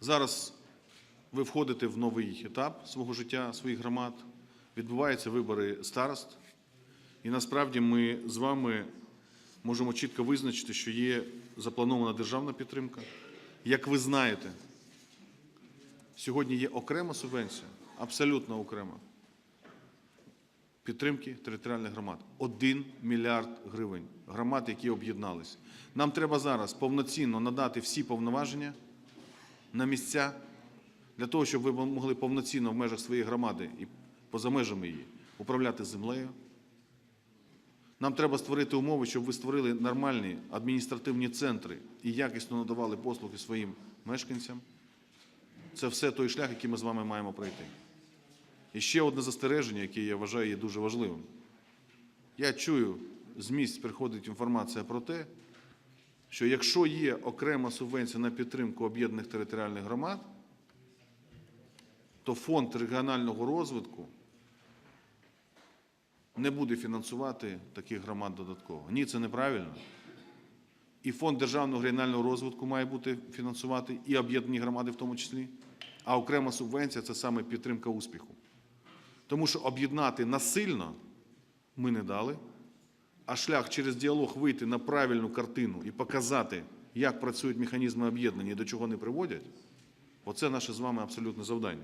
Зараз ви входите в новий етап свого життя, своїх громад, відбуваються вибори старост. І насправді ми з вами можемо чітко визначити, що є запланована державна підтримка. Як ви знаєте, сьогодні є окрема субвенція, абсолютно окрема, підтримки територіальних громад. Один мільярд гривень громад, які об'єднались. Нам треба зараз повноцінно надати всі повноваження на місця для того, щоб ви могли повноцінно в межах своєї громади і поза межами її управляти землею. Нам треба створити умови, щоб ви створили нормальні адміністративні центри і якісно надавали послуги своїм мешканцям. Це все той шлях, який ми з вами маємо пройти. І ще одне застереження, яке я вважаю є дуже важливим. Я чую, з місць приходить інформація про те, що якщо є окрема субвенція на підтримку об'єднаних територіальних громад, то фонд регіонального розвитку не буде фінансувати таких громад додатково. Ні, це неправильно. І фонд державного регіонального розвитку має бути фінансувати, і об'єднані громади в тому числі. А окрема субвенція це саме підтримка успіху. Тому що об'єднати насильно ми не дали, а шлях через діалог вийти на правильну картину і показати, як працюють механізми об'єднання і до чого вони приводять, оце наше з вами абсолютне завдання.